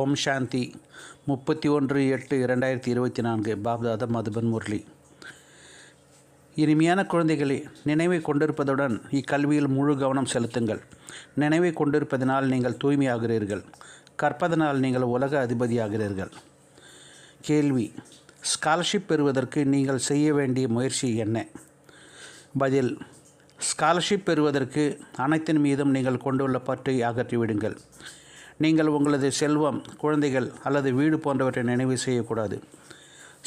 ஓம் சாந்தி முப்பத்தி ஒன்று எட்டு இரண்டாயிரத்தி இருபத்தி நான்கு பாப்தாதா மதுபன் முரளி. இனிமையான குழந்தைகளே நினைவை கொண்டிருப்பதுடன் இக்கல்வியில் முழு கவனம் செலுத்துங்கள். நினைவை கொண்டிருப்பதனால் நீங்கள் தூய்மையாகிறீர்கள். கற்பதனால் நீங்கள் உலக அதிபதியாகிறீர்கள். கேள்வி ஸ்காலர்ஷிப் பெறுவதற்கு நீங்கள் செய்ய வேண்டிய முயற்சி என்ன? பதில் ஸ்காலர்ஷிப் பெறுவதற்கு அனைத்தின் மீதும் நீங்கள் கொண்டுள்ள பற்றை அகற்றிவிடுங்கள். நீங்கள் உங்களது செல்வம் குழந்தைகள் அல்லது வீடு போன்றவற்றை நினைவு செய்யக்கூடாது.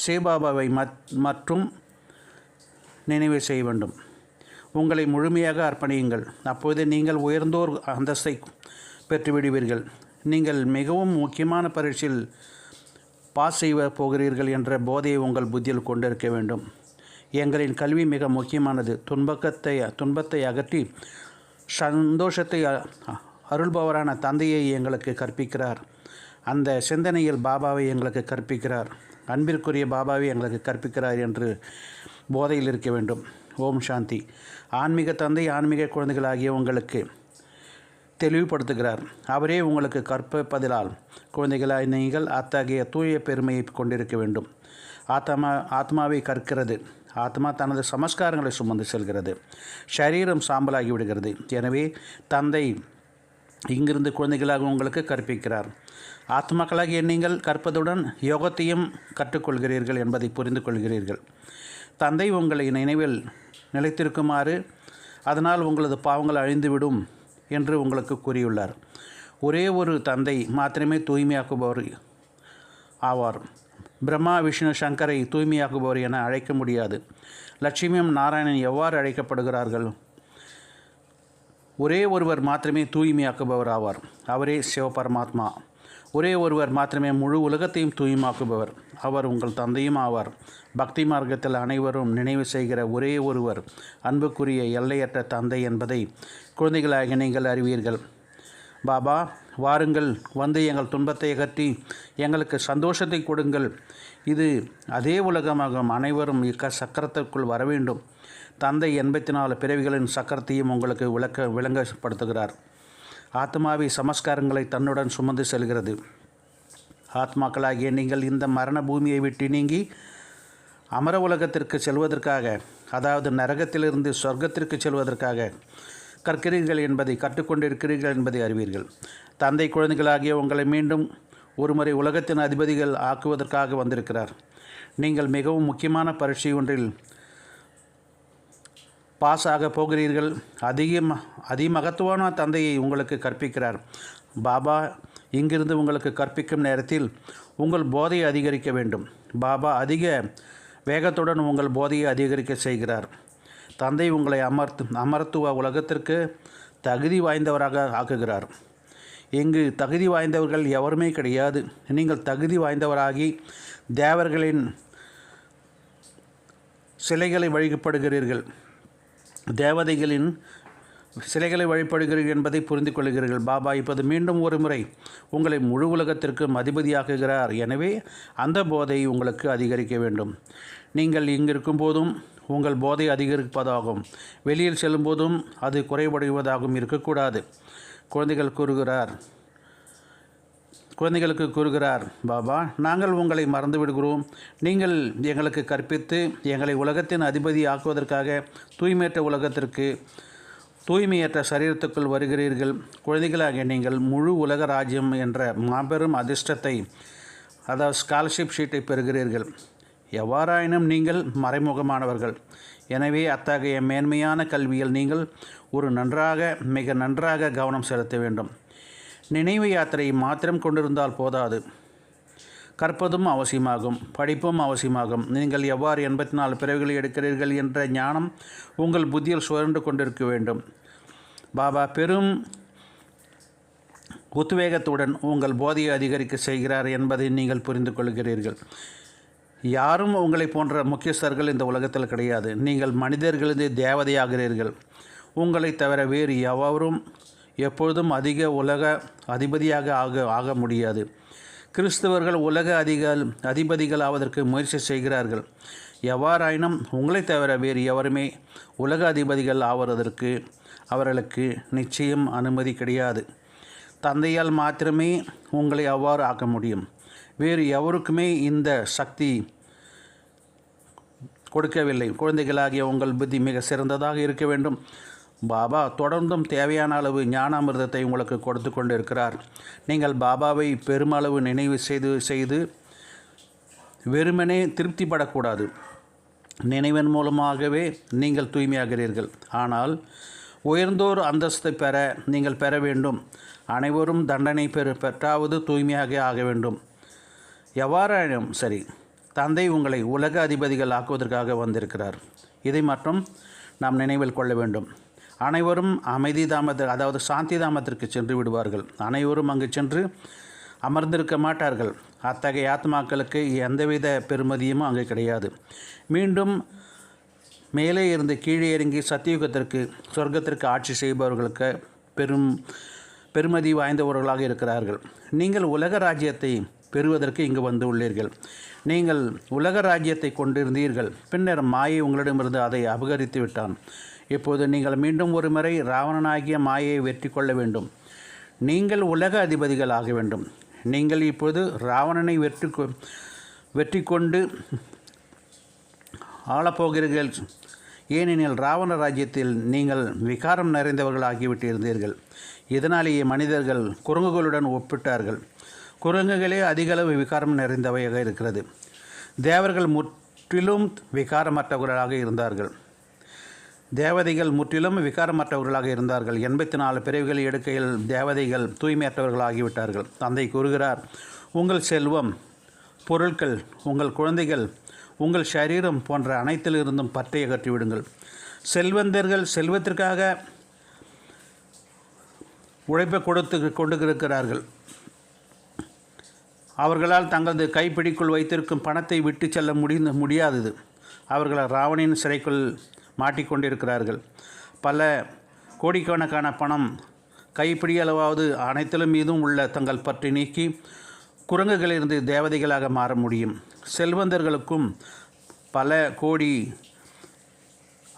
சேபாபாவை மத் மற்றும் நினைவு செய்ய வேண்டும். உங்களை முழுமையாக அர்ப்பணியுங்கள். அப்போது நீங்கள் உயர்ந்தோர் அந்தஸ்தை பெற்றுவிடுவீர்கள். நீங்கள் மிகவும் முக்கியமான பரீட்சையில் பாஸ் செய்ய போகிறீர்கள் என்ற போதையை உங்கள் புத்தியில் கொண்டிருக்க வேண்டும். எங்களின் கல்வி மிக முக்கியமானது. துன்பக்கத்தை துன்பத்தை அகற்றி சந்தோஷத்தை அருள்பவரான தந்தையை எங்களுக்கு கற்பிக்கிறார். அந்த சிந்தனையில் பாபாவை எங்களுக்கு கற்பிக்கிறார். அன்பிற்குரிய பாபாவை எங்களுக்கு கற்பிக்கிறார் என்று போதையில் இருக்க வேண்டும். ஓம் சாந்தி. ஆன்மீக தந்தை ஆன்மீக குழந்தைகளாகிய உங்களுக்கு தெளிவுபடுத்துகிறார். அவரே உங்களுக்கு கற்பிப்பதிலால் குழந்தைகளாய் நீங்கள் அத்தகைய தூய பெருமையை கொண்டிருக்க வேண்டும். ஆத்மா ஆத்மாவை கற்கிறது. ஆத்மா தனது சமஸ்காரங்களை சுமந்து செல்கிறது. சரீரம் சாம்பலாகி விடுகிறது. எனவே தந்தை இங்கிருந்து குழந்தைகளாக உங்களுக்கு கற்பிக்கிறார். ஆத்மாக்களாகிய நீங்கள் கற்பதுடன் யோகத்தையும் கற்றுக்கொள்கிறீர்கள் என்பதை புரிந்து கொள்கிறீர்கள் தந்தை உங்களை நினைவில் நிலைத்திருக்குமாறு அதனால் உங்களது பாவங்கள் அழிந்துவிடும் என்று உங்களுக்கு கூறியுள்ளார். ஒரே ஒரு தந்தை மாத்திரமே தூய்மையாக்குபவர் ஆவார். பிரம்மா விஷ்ணு சங்கரை தூய்மையாக்குபவர் என அழைக்க முடியாது. லட்சுமியும் நாராயணன் எவ்வாறு அழைக்கப்படுகிறார்கள்? ஒரே ஒருவர் மாத்திரமே தூய்மையாக்குபவர் ஆவார் அவரே சிவபரமாத்மா. ஒரே ஒருவர் மாத்திரமே முழு உலகத்தையும் தூய்மாக்குபவர் அவர் உங்கள் தந்தையும் ஆவார். பக்தி மார்க்கத்தில் அனைவரும் நினைவு செய்கிற ஒரே ஒருவர் அன்புக்குரிய எல்லையற்ற தந்தை என்பதை குழந்தைகளாக நீங்கள் அறிவீர்கள். பாபா வாருங்கள் வந்து எங்கள் துன்பத்தை அகற்றி எங்களுக்கு சந்தோஷத்தை கொடுங்கள். இது அதே உலகமாகும். அனைவரும் இக்க சக்கரத்திற்குள் வர வேண்டும் தந்தை எண்பத்தி நாலு பிறவிகளின் சக்கரத்தையும் உங்களுக்கு விளக்க விளங்கப்படுத்துகிறார். ஆத்மாவி சமஸ்காரங்களை தன்னுடன் சுமந்து செல்கிறது. ஆத்மாக்களாகிய நீங்கள் இந்த மரண பூமியை விட்டு நீங்கி அமர உலகத்திற்கு செல்வதற்காக அதாவது நரகத்திலிருந்து சொர்க்கத்திற்கு செல்வதற்காக கற்கிறீர்கள் என்பதை கற்றுக்கொண்டிருக்கிறீர்கள் என்பதை அறிவீர்கள். தந்தை குழந்தைகளாகிய உங்களை மீண்டும் ஒருமுறை உலகத்தின் அதிபதிகள் ஆக்குவதற்காக வந்திருக்கிறார். நீங்கள் மிகவும் முக்கியமான பரீட்சை ஒன்றில் பாஸ் ஆக போகிறீர்கள். அதிக அதிமகத்துவான தந்தையை உங்களுக்கு கற்பிக்கிறார். பாபா இங்கிருந்து உங்களுக்கு கற்பிக்கும் நேரத்தில் உங்கள் போதையை அதிகரிக்க வேண்டும். பாபா அதிக வேகத்துடன் உங்கள் போதையை அதிகரிக்க செய்கிறார். தந்தை உங்களை அமர்த்து அமர்த்துவ உலகத்திற்கு தகுதி வாய்ந்தவராக ஆக்குகிறார். இங்கு தகுதி வாய்ந்தவர்கள் எவருமே கிடையாது. நீங்கள் தகுதி வாய்ந்தவராகி தேவர்களின் சிலைகளை வழிபடுகிறீர்கள். தேவதைகளின் சிலைகளை வழிபடுகிறீர்கள் என்பதை புரிந்து கொள்கிறீர்கள் பாபா இப்போது மீண்டும் ஒரு முறை உங்களை முழு உலகத்திற்கும் அதிபதியாக்குகிறார். எனவே அந்த போதை உங்களுக்கு அதிகரிக்க வேண்டும். நீங்கள் இங்கிருக்கும் போதும் உங்கள் போதை அதிகரிப்பதாகும். வெளியில் செல்லும்போதும் அது குறைபடுவதாகவும் இருக்கக்கூடாது. குழந்தைகள் கூறுகிறார் குழந்தைகளுக்கு கூறுகிறார் பாபா நாங்கள் உங்களை மறந்து விடுகிறோம். நீங்கள் எங்களுக்கு கற்பித்து எங்களை உலகத்தின் அதிபதி ஆக்குவதற்காக தூய்மையற்ற உலகத்திற்கு தூய்மையற்ற சரீரத்துக்குள் வருகிறீர்கள். குழந்தைகளாக நீங்கள் முழு உலக ராஜ்யம் என்ற மாபெரும் அதிர்ஷ்டத்தை அதாவது ஸ்காலர்ஷிப் ஷீட்டை பெறுகிறீர்கள். எவ்வாறாயினும் நீங்கள் மறைமுகமானவர்கள். எனவே அத்தகைய மேன்மையான கல்வியில் நீங்கள் ஒரு நன்றாக மிக நன்றாக கவனம் செலுத்த வேண்டும். நினைவு யாத்திரையை மாத்திரம் கொண்டிருந்தால் போதாது. கற்பதும் அவசியமாகும் படிப்பும் அவசியமாகும். நீங்கள் எவ்வாறு எண்பத்தி நாலு பிறவிகளை எடுக்கிறீர்கள் என்ற ஞானம் உங்கள் புத்தியில் சுழன்று கொண்டிருக்க வேண்டும். பாபா பெரும் உத்வேகத்துடன் உங்கள் போதையை அதிகரிக்க செய்கிறார் என்பதை நீங்கள் புரிந்து கொள்கிறீர்கள். யாரும் உங்களை போன்ற முக்கியஸ்தர்கள் இந்த உலகத்தில் கிடையாது. நீங்கள் மனிதர்களது தேவதையாகிறீர்கள். உங்களை தவிர வேறு எவரும் எப்பொழுதும் அதிக உலக அதிபதியாக ஆக ஆக முடியாது. கிறிஸ்தவர்கள் உலக அதிகள் அதிபதிகள் ஆவதற்கு முயற்சி செய்கிறார்கள். எவ்வாறாயினும் உங்களை தவிர வேறு எவருமே உலக அதிபதிகள் ஆவதற்கு அவர்களுக்கு நிச்சயம் அனுமதி கிடையாது. தந்தையால் மாத்திரமே உங்களை அவ்வாறு ஆக்க முடியும். வேறு எவருக்குமே இந்த சக்தி கொடுக்கவில்லை. குழந்தைகளாகிய உங்கள் புத்தி மிக சிறந்ததாக இருக்க வேண்டும். பாபா தொடர்ந்தும் தேவையான அளவு ஞானாமிர்தத்தை உங்களுக்கு கொடுத்து கொண்டு இருக்கிறார் நீங்கள் பாபாவை பெருமளவு நினைவு செய்து செய்து வெறுமனே திருப்திப்படக்கூடாது. நினைவின் மூலமாகவே நீங்கள் தூய்மையாகிறீர்கள். ஆனால் உயர்ந்தோர் அந்தஸ்தை பெற நீங்கள் பெற வேண்டும். அனைவரும் தண்டனை பெறு பெற்றாவது தூய்மையாக ஆக வேண்டும். எவ்வாறாயினும் சரி தந்தை உங்களை உலக அதிபதிகள் ஆக்குவதற்காக வந்திருக்கிறார். இதை மட்டும் நாம் நினைவில் கொள்ள வேண்டும். அனைவரும் அமைதி தாமத்தில் அதாவது சாந்தி தாமத்திற்கு சென்று விடுவார்கள். அனைவரும் அங்கு சென்று அமர்ந்திருக்க மாட்டார்கள். அத்தகைய ஆத்மாக்களுக்கு எந்தவித பெருமதியும் அங்கு கிடையாது. மீண்டும் மேலே இருந்து கீழே இறங்கி சத்தியுகத்திற்கு சொர்க்கத்திற்கு ஆட்சி செய்பவர்களுக்கு பெரும் பெருமதி வாய்ந்தவர்களாக இருக்கிறார்கள். நீங்கள் உலக ராஜ்யத்தை பெறுவதற்கு இங்கு வந்து உள்ளீர்கள். நீங்கள் உலக ராஜ்யத்தை கொண்டிருந்தீர்கள். பின்னர் மாயை உங்களிடமிருந்து அதை அபகரித்து விட்டான். இப்போது நீங்கள் மீண்டும் ஒரு முறை ராவணனாகிய மாயை வெற்றி கொள்ள வேண்டும். நீங்கள் உலக அதிபதிகள் ஆக வேண்டும். நீங்கள் இப்போது ராவணனை வெற்றி கொ வெற்றி கொண்டு ஆளப்போகிறீர்கள். ஏனெனில் ராவண ராஜ்யத்தில் நீங்கள் விகாரம் நிறைந்தவர்கள் ஆகிவிட்டிருந்தீர்கள் இதனாலேயே மனிதர்கள் குரங்குகளுடன் ஒப்பிட்டார்கள். குரங்குகளே அதிகளவு விகாரம் நிறைந்தவையாக இருக்கிறது. தேவர்கள் முற்றிலும் விகாரமற்றவர்களாக இருந்தார்கள். தேவதைகள் முற்றிலும் விகாரமற்றவர்களாக இருந்தார்கள். எண்பத்தி நாலு பிறவிகள் எடுக்கையில் தேவதைகள் தூய்மையற்றவர்களாகிவிட்டார்கள். தந்தை கூறுகிறார் உங்கள் செல்வம் பொருட்கள் உங்கள் குழந்தைகள் உங்கள் சரீரம் போன்ற அனைத்திலிருந்தும் பற்றை அகற்றிவிடுங்கள். செல்வந்தர்கள் செல்வத்திற்காக உழைப்பை கொடுத்து கொண்டு இருக்கிறார்கள் அவர்களால் தங்களது கைப்பிடிக்குள் வைத்திருக்கும் பணத்தை விட்டு செல்ல முடிந்த முடியாதது. அவர்களை ராவணின் சிறைக்குள் மாட்டிக்கொண்டிருக்கிறார்கள். பல கோடிக்கணக்கான பணம் கைப்பிடி அளவாவது அனைத்திலும் மீதும் உள்ள தங்கள் பற்றி நீக்கி குரங்குகளிலிருந்து தேவதைகளாக மாற முடியும். செல்வந்தர்களுக்கும் பல கோடி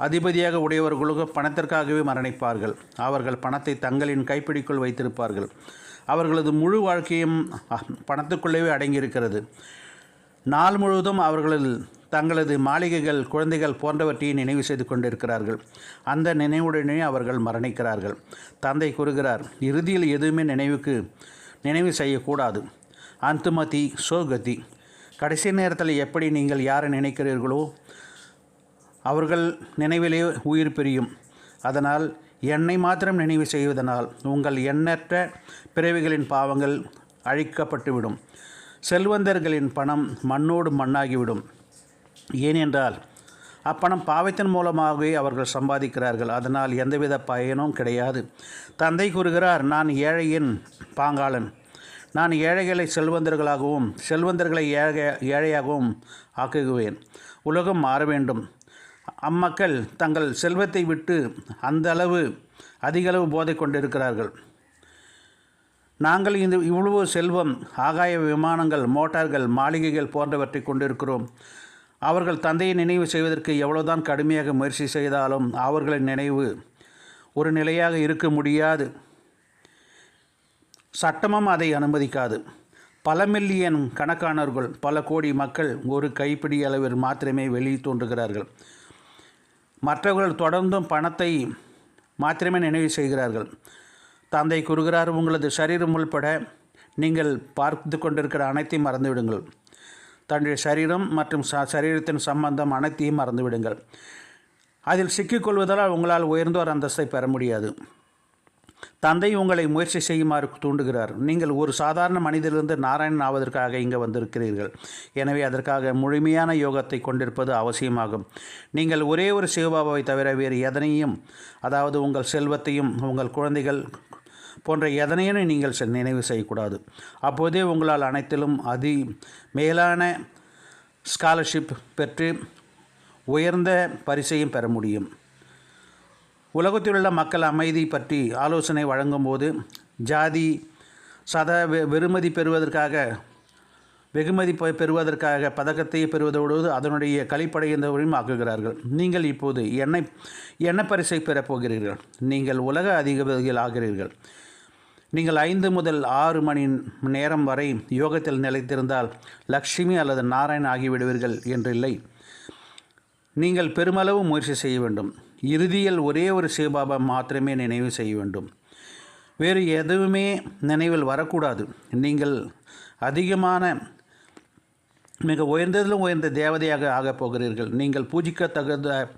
அதிபதியாக உடையவர்களுக்கும் பணத்திற்காகவே மரணிப்பார்கள். அவர்கள் பணத்தை தங்களின் கைப்பிடிக்குள் வைத்திருப்பார்கள். அவர்களது முழு வாழ்க்கையும் பணத்துக்குள்ளேயே அடங்கியிருக்கிறது. நாள் முழுவதும் அவர்கள் தங்களது மாளிகைகள் குழந்தைகள் போன்றவற்றை நினைவு செய்து கொண்டிருக்கிறார்கள். அந்த நினைவுடனே அவர்கள் மரணிக்கிறார்கள். தந்தை கூறுகிறார் இறுதியில் எதுவுமே நினைவுக்கு நினைவு செய்யக்கூடாது. அந்துமதி சோகதி கடைசி நேரத்தில் எப்படி நீங்கள் யாரை நினைக்கிறீர்களோ அவர்கள் நினைவிலே உயிர் பிரியும். அதனால் என்னை மாத்திரம் நினைவு செய்வதனால் உங்கள் எண்ணற்ற பிறவிகளின் பாவங்கள் அழிக்கப்பட்டுவிடும். செல்வந்தர்களின் பணம் மண்ணோடு மண்ணாகிவிடும். ஏனென்றால் அப்பணம் பாவத்தின் மூலமாகவே அவர்கள் சம்பாதிக்கிறார்கள். அதனால் எந்தவித பயனும் கிடையாது. தந்தை கூறுகிறார் நான் ஏழையின் பாங்காளன். நான் ஏழைகளை செல்வந்தர்களாகவும் செல்வந்தர்களை ஏழை ஏழையாகவும் ஆக்குகுவேன் உலகம் மாற வேண்டும். அம்மக்கள் தங்கள் செல்வத்தை விட்டு அந்த அளவு அதிகளவு போதை கொண்டிருக்கிறார்கள் நாங்கள் இந்த இவ்வளவு செல்வம் ஆகாய விமானங்கள் மோட்டார்கள் மாளிகைகள் போன்றவற்றை கொண்டிருக்கிறோம். அவர்கள் தந்தையை நினைவு செய்வதற்கு எவ்வளவுதான் கடுமையாக முயற்சி செய்தாலும் அவர்களின் நினைவு ஒரு நிலையாக இருக்க முடியாது. சட்டமும் அதை அனுமதிக்காது. பல மில்லியன் கணக்கானவர்கள் பல கோடி மக்கள் ஒரு கைப்பிடி அளவில் மாத்திரமே வெளியே தோன்றுகிறார்கள். மற்றவர்கள் தொடர்ந்தும் பணத்தை மாத்திரமே நினைவு செய்கிறார்கள். தந்தை கூறுகிறார் உங்களது சரீரம் உள்பட நீங்கள் பார்த்து கொண்டிருக்கிற அனைத்தையும் மறந்துவிடுங்கள். தன்னுடைய சரீரம் மற்றும் ச சரீரத்தின் சம்பந்தம் அனைத்தையும் மறந்துவிடுங்கள். அதில் சிக்கிக்கொள்வதால் உங்களால் உயர்ந்தோர் அந்தஸ்தை பெற முடியாது. தந்தை உங்களை முயற்சி செய்யுமாறு தூண்டுகிறார். நீங்கள் ஒரு சாதாரண மனிதரிலிருந்து நாராயணன் ஆவதற்காக இங்கே வந்திருக்கிறீர்கள். எனவே அதற்காக முழுமையான யோகத்தை கொண்டிருப்பது அவசியமாகும். நீங்கள் ஒரே ஒரு சிவபாபாவை தவிர வேறு எதனையும் அதாவது உங்கள் செல்வத்தையும் உங்கள் குழந்தைகள் போன்ற எதனையும் நீங்கள் செ- நினைவு செய்யக்கூடாது. அப்போதே உங்களால் அனைத்திலும் அதி மேலான ஸ்காலர்ஷிப் பெற்று உயர்ந்த பரிசையும் பெற முடியும். உலகத்திலுள்ள மக்கள் அமைதி பற்றி ஆலோசனை வழங்கும்போது ஜாதி சத வெ- வெறுமதி பெறுவதற்காக வெகுமதி பெ- பெறுவதற்காக பதக்கத்தை பெறுவதோடு அதனுடைய கழிப்படைந்தவரையும் ஆக்குகிறார்கள். நீங்கள் இப்போது எண்ணெய் எண்ணெய் பரிசை பெறப் போகிறீர்கள்? நீங்கள் உலக அதிபதிகள் ஆகிறீர்கள் நீங்கள் ஐந்து முதல் ஆறு மணி நேரம் வரை யோகத்தில் நிலைத்திருந்தால் லக்ஷ்மி அல்லது நாராயண் ஆகிவிடுவீர்கள் என்றில்லை நீங்கள் பெருமளவு முயற்சி செய்ய வேண்டும். இறுதியில் ஒரே ஒரு சிவபாபா மாத்திரமே நினைவு செய்ய வேண்டும். வேறு எதுவுமே நினைவில் வரக்கூடாது. நீங்கள் அதிகமான மிக உயர்ந்ததிலும் உயர்ந்த தேவதையாக ஆகப் போகிறீர்கள். நீங்கள் பூஜிக்க தகுந்த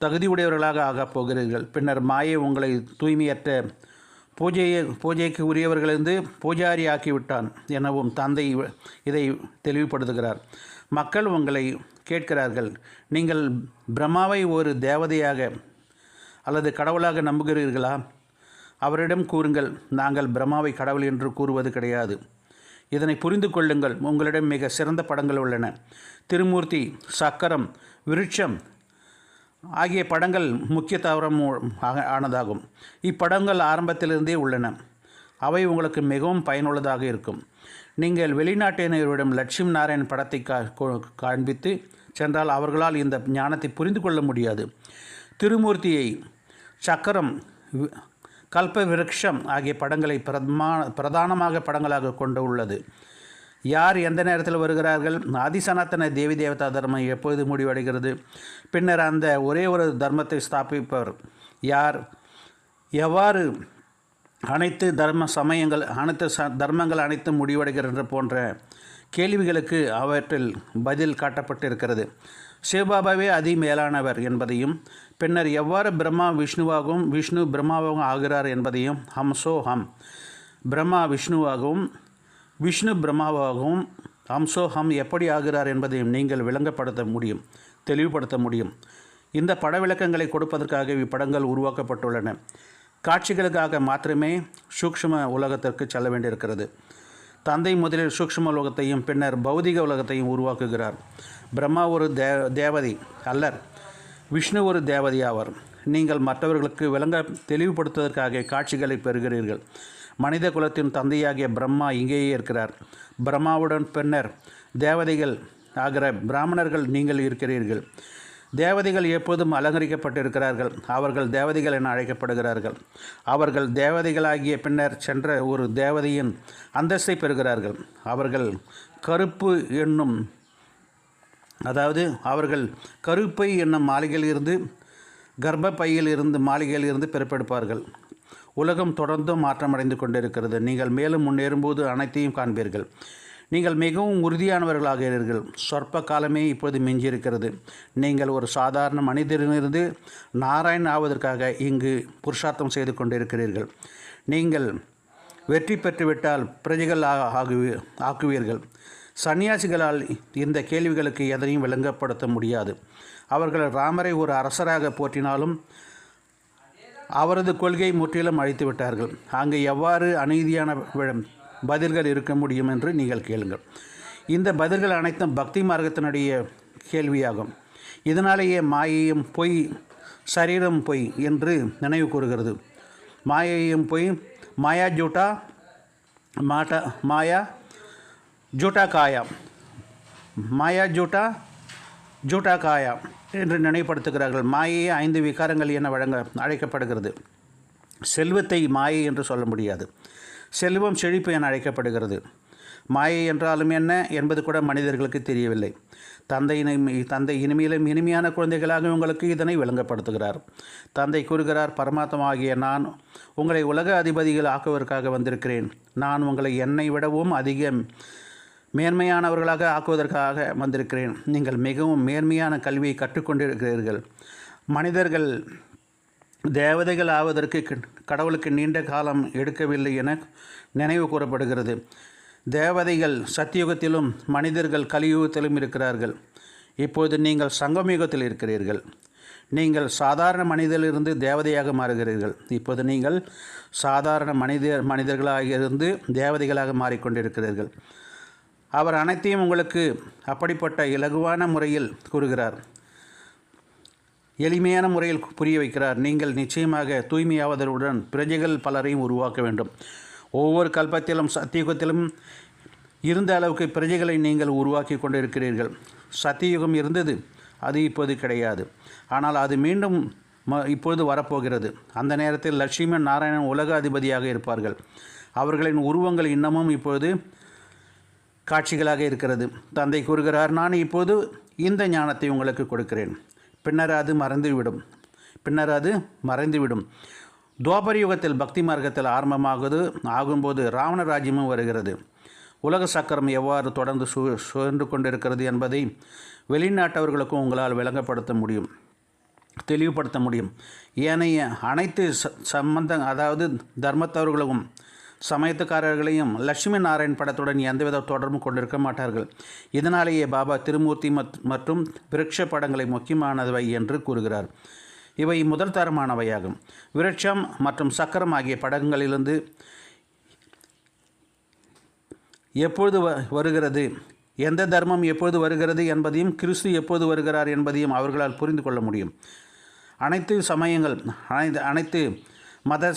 தகுதியுடையவர்களாக ஆகப் போகிறீர்கள். பின்னர் மாயை உங்களை தூய்மையற்ற பூஜையை பூஜைக்கு உரியவர்களிருந்து பூஜாரி ஆக்கிவிட்டான் எனவும் தந்தை இதை தெளிவுபடுத்துகிறார். மக்கள் உங்களை கேட்கிறார்கள். நீங்கள் பிரம்மாவை ஒரு தேவதையாக அல்லது கடவுளாக நம்புகிறீர்களா? அவரிடம் கூறுங்கள். நாங்கள் பிரம்மாவை கடவுள் என்று கூறுவது கிடையாது. இதனை புரிந்து கொள்ளுங்கள். உங்களிடம் மிக சிறந்த படங்கள் உள்ளன. திருமூர்த்தி சக்கரம் விருட்சம் ஆகிய படங்கள் முக்கிய தவறம் ஆனதாகும். இப்படங்கள் ஆரம்பத்திலிருந்தே உள்ளன. அவை உங்களுக்கு மிகவும் பயனுள்ளதாக இருக்கும். நீங்கள் வெளிநாட்டினரிடம் லட்சுமி நாராயண் படத்தை கா காண்பித்து சென்றால் அவர்களால் இந்த ஞானத்தை புரிந்து கொள்ள முடியாது. திருமூர்த்தியை சக்கரம் கல்ப விருட்சம் ஆகிய படங்களை பிரதமா பிரதானமாக படங்களாக கொண்டு உள்ளது. யார் எந்த நேரத்தில் வருகிறார்கள்? ஆதிசனாத்தன தேவி தேவதா தர்மம் எப்பொழுது முடிவடைகிறது? பின்னர் அந்த ஒரே ஒரு தர்மத்தை ஸ்தாபிப்பவர் யார்? எவ்வாறு அனைத்து தர்ம சமயங்கள் அனைத்து ச தர்மங்கள் அனைத்தும் முடிவடைகின்றன போன்ற கேள்விகளுக்கு அவற்றில் பதில் காட்டப்பட்டிருக்கிறது. சிவபாபாவே அதி மேலானவர் என்பதையும் பின்னர் எவ்வாறு பிரம்மா விஷ்ணுவாகவும் விஷ்ணு பிரம்மாவாகவும் ஆகிறார் என்பதையும் ஹம் சோ ஹம். பிரம்மா விஷ்ணுவாகவும் விஷ்ணு பிரம்மாவாகவும் அம்சோஹம் எப்படி ஆகிறார் என்பதையும் நீங்கள் விளங்கப்படுத்த முடியும் தெளிவுபடுத்த முடியும். இந்த பட விளக்கங்களை கொடுப்பதற்காக இப்படங்கள் உருவாக்கப்பட்டுள்ளன. காட்சிகளுக்காக மாத்திரமே சூக்ஷ்ம உலகத்திற்கு செல்ல வேண்டியிருக்கிறது. தந்தை முதலில் சூக்ஷ்ம உலகத்தையும் பின்னர் பௌதிக உலகத்தையும் உருவாக்குகிறார். பிரம்மா ஒரு தே தேவதை அல்லர். விஷ்ணு ஒரு தேவதை ஆவார் நீங்கள் மற்றவர்களுக்கு விளங்க தெளிவுபடுத்துவதற்காக காட்சிகளை பெறுகிறீர்கள். மனித குலத்தின் தந்தையாகிய பிரம்மா இங்கேயே இருக்கிறார். பிரம்மாவுடன் பின்னர் தேவதைகள் ஆகிற பிராமணர்கள் நீங்கள் இருக்கிறீர்கள். தேவதைகள் எப்போதும் அலங்கரிக்கப்பட்டிருக்கிறார்கள். அவர்கள் தேவதைகள் என அழைக்கப்படுகிறார்கள். அவர்கள் தேவதைகளாகிய பின்னர் சென்ற ஒரு தேவதையின் அந்தஸ்தை பெறுகிறார்கள். அவர்கள் கருப்பு என்னும் அதாவது அவர்கள் கருப்பை என்னும் மாளிகையில் இருந்து கர்ப்பப்பையில் இருந்து மாளிகையில் இருந்து பிறப்பெடுப்பார்கள். உலகம் தொடர்ந்தும் மாற்றமடைந்து கொண்டிருக்கிறது. நீங்கள் மேலும் முன்னேறும்போது அனைத்தையும் காண்பீர்கள். நீங்கள் மிகவும் உறுதியானவர்களாகிறீர்கள். சொற்ப காலமே இப்போது மிஞ்சியிருக்கிறது. நீங்கள் ஒரு சாதாரண மனிதரிலிருந்து நாராயண் ஆவதற்காக இங்கு புருஷார்த்தம் செய்து கொண்டிருக்கிறீர்கள். நீங்கள் வெற்றி பெற்றுவிட்டால் பிரஜைகள் ஆ- ஆகுவி ஆக்குவீர்கள். சன்னியாசிகளால் இந்த கேள்விகளுக்கு எதனையும் விளங்கப்படுத்த முடியாது. அவர்கள் ராமரை ஒரு அரசராக போற்றினாலும் அவரது கொள்கை முற்றிலும் அழித்து விட்டார்கள் அங்கு எவ்வாறு அநீதியான பதில்கள் இருக்க முடியும் என்று நீங்கள் கேளுங்கள். இந்த பதில்கள் அனைத்தும் பக்தி மார்க்கத்தினுடைய கேள்வியாகும். இதனாலேயே மாயையும் பொய் சரீரம் பொய் என்று நினைவு கூறுகிறது. மாயையும் பொய் மாயா ஜூட்டா மாட்டா மாயா ஜூட்டா காயா மாயா ஜூட்டா ஜூட்டா காயா. என்று நினைப்படுத்துகிறார்கள். மாயையே ஐந்து விகாரங்கள் என வழங்க அழைக்கப்படுகிறது. செல்வத்தை மாயை என்று சொல்ல முடியாது. செல்வம் செழிப்பு என அழைக்கப்படுகிறது. மாயை என்றாலும் என்ன என்பது கூட மனிதர்களுக்கு தெரியவில்லை. தந்தை இனிமை தந்தை இனிமையிலும் இனிமையான குழந்தைகளாக உங்களுக்கு இதனை விளங்கப்படுத்துகிறார். தந்தை கூறுகிறார் பரமாத்மாகிய நான் உங்களை உலக அதிபதிகள் ஆக்குவதற்காக வந்திருக்கிறேன். நான் உங்களை என்னை விடவும் அதிகம் மேன்மையானவர்களாக ஆக்குவதற்காக வந்திருக்கிறேன். நீங்கள் மிகவும் மேன்மையான கல்வியை கற்றுக்கொண்டிருக்கிறீர்கள். மனிதர்கள் தேவதைகள் ஆவதற்கு கடவுளுக்கு நீண்ட காலம் எடுக்கவில்லை என நினைவு கூறப்படுகிறது. தேவதைகள் சத்தியுகத்திலும் மனிதர்கள் கலியுகத்திலும் இருக்கிறார்கள். இப்போது நீங்கள் சங்கமயுகத்தில் இருக்கிறீர்கள். நீங்கள் சாதாரண மனிதரிலிருந்து தேவதையாக மாறுகிறீர்கள். இப்போது நீங்கள் சாதாரண மனிதர் மனிதர்களாக இருந்து தேவதைகளாக மாறிக்கொண்டிருக்கிறீர்கள். அவர் அனைத்தையும் உங்களுக்கு அப்படிப்பட்ட இலகுவான முறையில் கூறுகிறார். எளிமையான முறையில் புரிய வைக்கிறார். நீங்கள் நிச்சயமாக தூய்மையாவதனுடன் பிரஜைகள் பலரையும் உருவாக்க வேண்டும். ஒவ்வொரு கல்பத்திலும் சத்தியுகத்திலும் இருந்த அளவுக்கு பிரஜைகளை நீங்கள் உருவாக்கி கொண்டிருக்கிறீர்கள். சத்தியுகம் இருந்தது அது இப்போது கிடையாது. ஆனால் அது மீண்டும் ம இப்பொழுது வரப்போகிறது. அந்த நேரத்தில் லட்சுமி நாராயணன் உலக அதிபதியாக இருப்பார்கள். அவர்களின் உருவங்கள் இன்னமும் இப்பொழுது காட்சிகளாக இருக்கிறது. தந்தை கூறுகிறார் நான் இப்போது இந்த ஞானத்தை உங்களுக்கு கொடுக்கிறேன். பின்னர் அது மறந்துவிடும். பின்னர் அது மறைந்துவிடும். துவாபர யுகத்தில் பக்தி மார்க்கத்தில் ஆரம்பமாகுது. ஆகும்போது ராவண ராஜ்யமும் வருகிறது. உலக சக்கரம் எவ்வாறு தொடர்ந்து சு சுழன்று கொண்டிருக்கிறது என்பதை வெளிநாட்டவர்களுக்கும் உங்களால் விளங்கப்படுத்த முடியும். தெளிவுபடுத்த முடியும். ஏனைய அனைத்து ச சம்பந்த அதாவது தர்மத்தவர்களும் சமயத்துக்காரர்களையும் லட்சுமி நாராயண் படத்துடன் எந்தவித தொடர்பும் கொண்டிருக்க மாட்டார்கள். இதனாலேயே பாபா திருமூர்த்தி மத் மற்றும் விருட்ச படங்களை முக்கியமானவை என்று கூறுகிறார். இவை முதல் தரமானவையாகும். விருட்சம் மற்றும் சக்கரம் ஆகிய படங்களிலிருந்து எப்பொழுது வ வருகிறது? எந்த தர்மம் எப்பொழுது வருகிறது என்பதையும் கிறிஸ்து எப்போது வருகிறார் என்பதையும் அவர்களால் புரிந்து கொள்ள முடியும். அனைத்து சமயங்கள் அனைத்து அனைத்து மத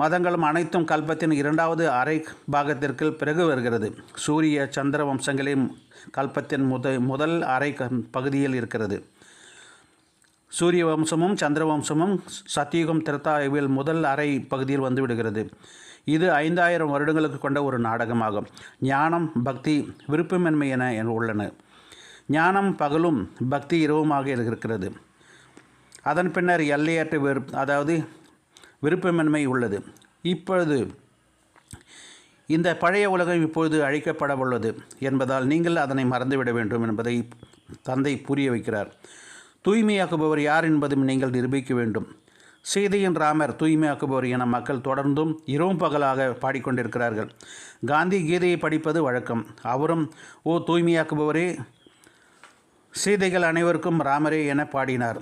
மதங்களும் அனைத்தும் கல்பத்தின் இரண்டாவது அரை பாகத்திற்கு பிறகு வருகிறது. சூரிய சந்திர வம்சங்களின் கல்பத்தின் முத முதல் அரை பகுதியில் இருக்கிறது. சூரிய வம்சமும் சந்திர வம்சமும் சத்தியுகம் திரத்தாய்வில் முதல் அறை பகுதியில் வந்துவிடுகிறது இது ஐந்தாயிரம் வருடங்களுக்கு கொண்ட ஒரு நாடகமாகும். ஞானம் பக்தி விருப்பமின்மை என உள்ளன. ஞானம் பகலும் பக்தி இரவுமாக இருக்கிறது. அதன் பின்னர் எல்லையற்ற வெறு அதாவது விருப்பமின்மை உள்ளது. இப்பொழுது இந்த பழைய உலகம் இப்பொழுது அழிக்கப்பட உள்ளது என்பதால் நீங்கள் அதனை மறந்துவிட வேண்டும் என்பதை தந்தை புரிய வைக்கிறார். தூய்மையாக்குபவர் யார் என்பதும் நீங்கள் நிரூபிக்க வேண்டும். சீதையின் ராமர் தூய்மையாக்குபவர் என மக்கள் தொடர்ந்தும் இரவும் பகலாக பாடிக்கொண்டிருக்கிறார்கள். காந்தி கீதையை படிப்பது வழக்கம். அவரும் ஓ தூய்மையாக்குபவரே சீதைகள் அனைவருக்கும் ராமரே என பாடினார்.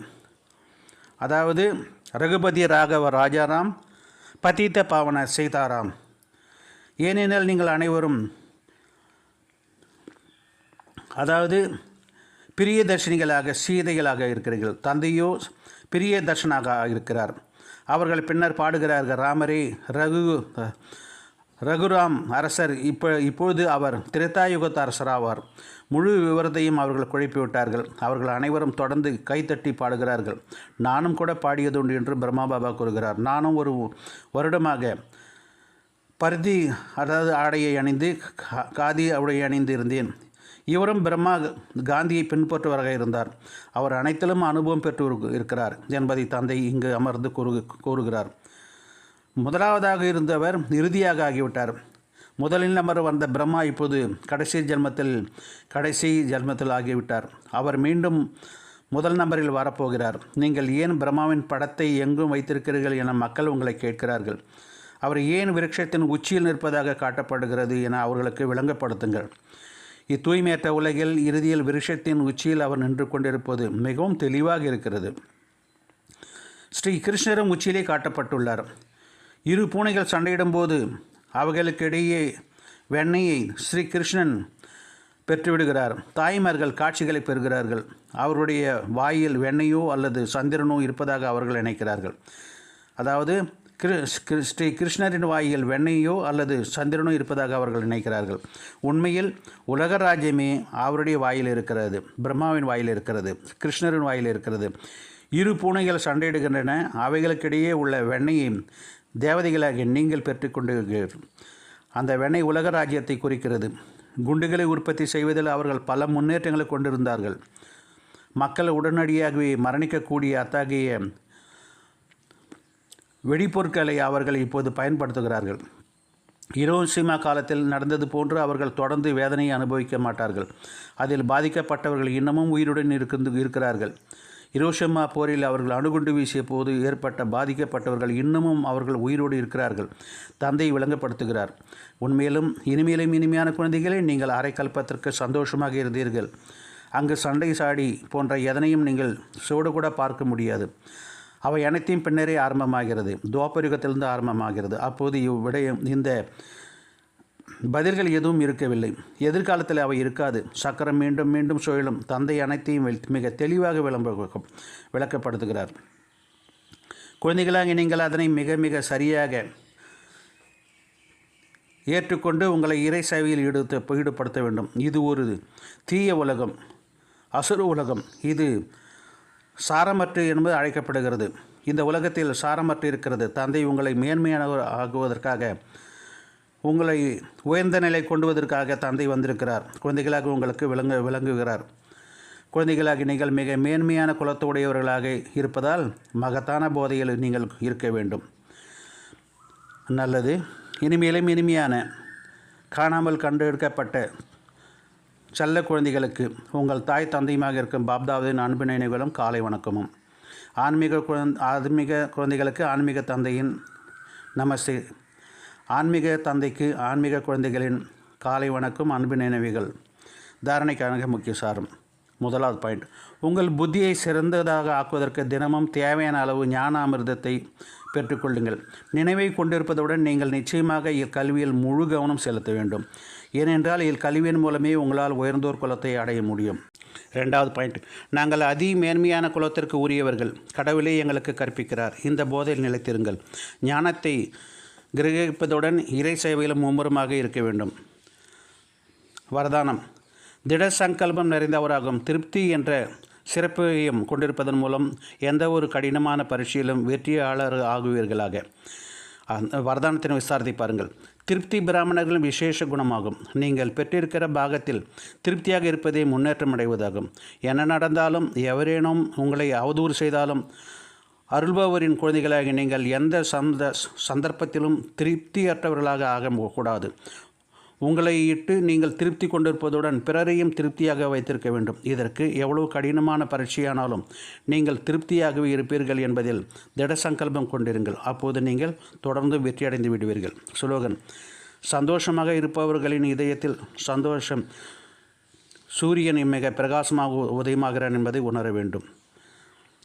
அதாவது ரகுபதி ராகவ ராஜாராம் பதீத்த பாவன சீதாராம். ஏனெனில் நீங்கள் அனைவரும் அதாவது பிரிய தர்ஷினிகளாக சீதைகளாக இருக்கிறீர்கள். தந்தையோ பிரிய தர்ஷனாக இருக்கிறார். அவர்கள் பின்னர் பாடுகிறார்கள் ராமரே ரகு ரகுராம் அரசர் இப்போ இப்பொழுது அவர் திரேதாயுகத்து அரசராவார். முழு விவரத்தையும் அவர்கள் குழப்பிவிட்டார்கள். அவர்கள் அனைவரும் தொடர்ந்து கைத்தட்டி பாடுகிறார்கள். நானும் கூட பாடியதுண்டு என்று பிரம்மா பாபா கூறுகிறார். நானும் ஒரு வருடமாக பருத்தி அதாவது ஆடையை அணிந்து கா- காதி ஆடை அணிந்து இருந்தேன். இவரும் பிரம்மா காந்தியை பின்பற்றுவராக இருந்தார். அவர் அனைத்திலும் அனுபவம் பெற்று இருக்கிறார் என்பதை தந்தை இங்கு அமர்ந்து கூறு கூறுகிறார். முதலாவதாக இருந்தவர் இறுதியாக ஆகிவிட்டார். முதலில் அமர் வந்த பிரம்மா இப்போது கடைசி ஜென்மத்தில் கடைசி ஜென்மத்தில் ஆகிவிட்டார். அவர் மீண்டும் முதல் நம்பரில் வரப்போகிறார். நீங்கள் ஏன் பிரம்மாவின் படத்தை எங்கும் வைத்திருக்கிறீர்கள் என மக்கள் உங்களை கேட்கிறார்கள். அவர் ஏன் விருட்சத்தின் உச்சியில் நிற்பதாக காட்டப்படுகிறது என அவர்களுக்கு விளங்கப்படுத்துங்கள். இத்தூய்மையற்ற உலகில் இறுதியில் விருட்சத்தின் உச்சியில் அவர் நின்று கொண்டிருப்பது மிகவும் தெளிவாக இருக்கிறது. ஸ்ரீ கிருஷ்ணரும் உச்சியிலே காட்டப்பட்டுள்ளார். இரு பூனைகள் சண்டையிடும்போது அவைகளுக்கிடையே வெண்ணையை ஸ்ரீ கிருஷ்ணன் பெற்றுவிடுகிறார். தாய்மார்கள் காட்சிகளை பெறுகிறார்கள். அவருடைய வாயில் வெண்ணையோ அல்லது சந்திரனோ இருப்பதாக அவர்கள் நினைக்கிறார்கள். அதாவது கிரு ஸ்ரீ கிருஷ்ணரின் வாயில் வெண்ணையோ அல்லது சந்திரனோ இருப்பதாக அவர்கள் நினைக்கிறார்கள். உண்மையில் உலக ராஜ்யமே அவருடைய வாயில் இருக்கிறது பிரம்மாவின் வாயில் இருக்கிறது கிருஷ்ணரின் வாயில் இருக்கிறது. இரு பூனைகள் சண்டையிடுகின்றன அவைகளுக்கிடையே உள்ள வெண்ணையை தேவதைகளாகிய நீங்கள் பெற்றுக்கொண்டிருக்கிறீர்கள் அந்த வெண்ணெய் உலக ராஜ்யத்தை குறிக்கிறது. குண்டுகளை உற்பத்தி செய்வதில் அவர்கள் பல முன்னேற்றங்களை கொண்டிருந்தார்கள். மக்கள் உடனடியாகவே மரணிக்கக்கூடிய அத்தகைய வெடிப்பொருட்களை அவர்கள் இப்போது பயன்படுத்துகிறார்கள். ஹிரோஷிமா காலத்தில் நடந்தது போன்று அவர்கள் தொடர்ந்து வேதனையை அனுபவிக்க மாட்டார்கள். அதில் பாதிக்கப்பட்டவர்கள் இன்னமும் உயிருடன் இருக்கு இருக்கிறார்கள். ஹிரோஷிமா போரில் அவர்கள் அணுகுண்டு வீசிய போது ஏற்பட்ட பாதிக்கப்பட்டவர்கள் இன்னமும் அவர்கள் உயிரோடு இருக்கிறார்கள். தந்தை விளங்கப்படுத்துகிறார். உண்மையிலும் இனிமேலும் இனிமையான குழந்தைகளே நீங்கள் அரைக்கல்பத்திற்கு சந்தோஷமாக இருந்தீர்கள். அங்கு சண்டை சாடி போன்ற எதனையும் நீங்கள் சோடு கூட பார்க்க முடியாது. அவை அனைத்தையும் பின்னரே ஆரம்பமாகிறது. துவாபரிகத்திலிருந்து ஆரம்பமாகிறது. அப்போது இவ்விடயம் இந்த பதில்கள் எதுவும் இருக்கவில்லை. எதிர்காலத்தில் அவை இருக்காது. சக்கரம் மீண்டும் மீண்டும் சுழலும். தந்தை அனைத்தையும் மிக தெளிவாக விளம்ப விளக்கப்படுத்துகிறார். குழந்தைகளாக நீங்கள் அதனை மிக மிக சரியாக ஏற்றுக்கொண்டு உங்களை இறை சேவையில் ஈடுத்த ஈடுபடுத்த வேண்டும். இது ஒரு தீய உலகம். அசுர உலகம். இது சாரமற்று என்பது அழைக்கப்படுகிறது. இந்த உலகத்தில் சாரமற்று இருக்கிறது. தந்தை உங்களை மேன்மையான ஆகுவதற்காக உங்களை உயர்ந்த நிலை கொண்டுவதற்காக தந்தை வந்திருக்கிறார். குழந்தைகளாக உங்களுக்கு விளங்க விளங்குகிறார். குழந்தைகளாகி நீங்கள் மிக மேன்மையான குலத்துடையவர்களாக இருப்பதால் மகத்தான போதையில் நீங்கள் இருக்க வேண்டும். நல்லது. இனிமேலும் இனிமையான காணாமல் கண்டெடுக்கப்பட்ட செல்ல குழந்தைகளுக்கு உங்கள் தாய் தந்தையுமாக இருக்கும் பாப்தாவின் அன்பு நினைவுகளும் காலை வணக்கமும். ஆன்மீக குழந் ஆன்மீக குழந்தைகளுக்கு ஆன்மீக தந்தையின் நமஸ்தே ஆன்மீக தந்தைக்கு ஆன்மீக குழந்தைகளின் காலை வணக்கம் அன்பு நினைவுகள். தாரணைக்கான முக்கிய சாரம். முதலாவது பாயிண்ட். உங்கள் புத்தியை சிறந்ததாக ஆக்குவதற்கு தினமும் தேவையான அளவு ஞான அமிர்தத்தை பெற்றுக்கொள்ளுங்கள் நினைவை கொண்டிருப்பதுடன் நீங்கள் நிச்சயமாக இக்கல்வியில் முழு கவனம் செலுத்த வேண்டும். ஏனென்றால் இக்கல்வியின் மூலமே உங்களால் உயர்ந்தோர் குலத்தை அடைய முடியும். ரெண்டாவது பாயிண்ட். நாங்கள் அதி மேன்மையான குலத்திற்கு உரியவர்கள். கடவுளே எங்களுக்கு கற்பிக்கிறார். இந்த போதையில் நிலைத்திருங்கள். ஞானத்தை கிரகிப்பதுடன் இறை சேவையிலும் மும்முரமாக இருக்க வேண்டும். வரதானம். திட சங்கல்பம் நிறைந்தவராகும். திருப்தி என்ற சிறப்பையும் கொண்டிருப்பதன் மூலம் எந்த ஒரு கடினமான பரீட்சையிலும் வெற்றியாளர் ஆகுவீர்களாக. வரதானத்தின் விசாரத்தை பாருங்கள். திருப்தி பிராமணர்களின் விசேஷ குணமாகும். நீங்கள் பெற்றிருக்கிற பாகத்தில் திருப்தியாக இருப்பதே முன்னேற்றம் அடைவதாகும். என்ன நடந்தாலும் எவரேனும் உங்களை அவதூறு செய்தாலும் அருள்பவரின் குழந்தைகளாக நீங்கள் எந்த சந்த சந்தர்ப்பத்திலும் திருப்தியற்றவர்களாக ஆகக்கூடாது. உங்களை இட்டு நீங்கள் திருப்தி கொண்டிருப்பதுடன் பிறரையும் திருப்தியாக வைத்திருக்க வேண்டும். இதற்கு எவ்வளவு கடினமான பரீட்சையானாலும் நீங்கள் திருப்தியாகவே இருப்பீர்கள் என்பதில் திட சங்கல்பம் கொண்டிருங்கள். அப்போது நீங்கள் தொடர்ந்து வெற்றியடைந்து விடுவீர்கள். சுலோகன் சந்தோஷமாக இருப்பவர்களின் இதயத்தில் சந்தோஷம் சூரியன் மிக பிரகாசமாக உதயமாகிறான் என்பதை உணர வேண்டும்.